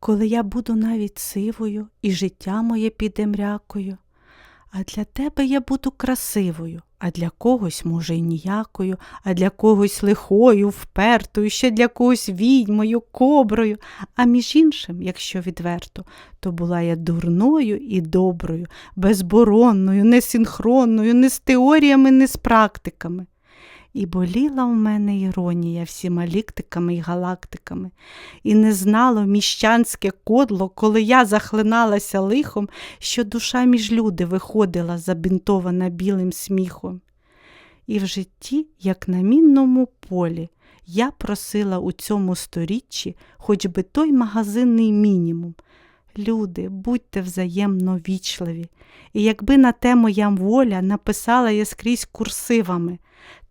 коли я буду навіть сивою і життя моє піде мрякою. А для тебе я буду красивою, а для когось, може, й ніякою, а для когось лихою, впертою, ще для когось відьмою, коброю. А між іншим, якщо відверто, то була я дурною і доброю, безборонною, несинхронною, не з теоріями, не з практиками. І боліла в мене іронія всіма ліктиками й галактиками, і не знало міщанське кодло, коли я захлиналася лихом, що душа між люди виходила, забінтована білим сміхом. І в житті, як на мінному полі, я просила у цьому сторіччі хоч би той магазинний мінімум. Люди, будьте взаємно вічливі, і якби на те моя воля написала я скрізь курсивами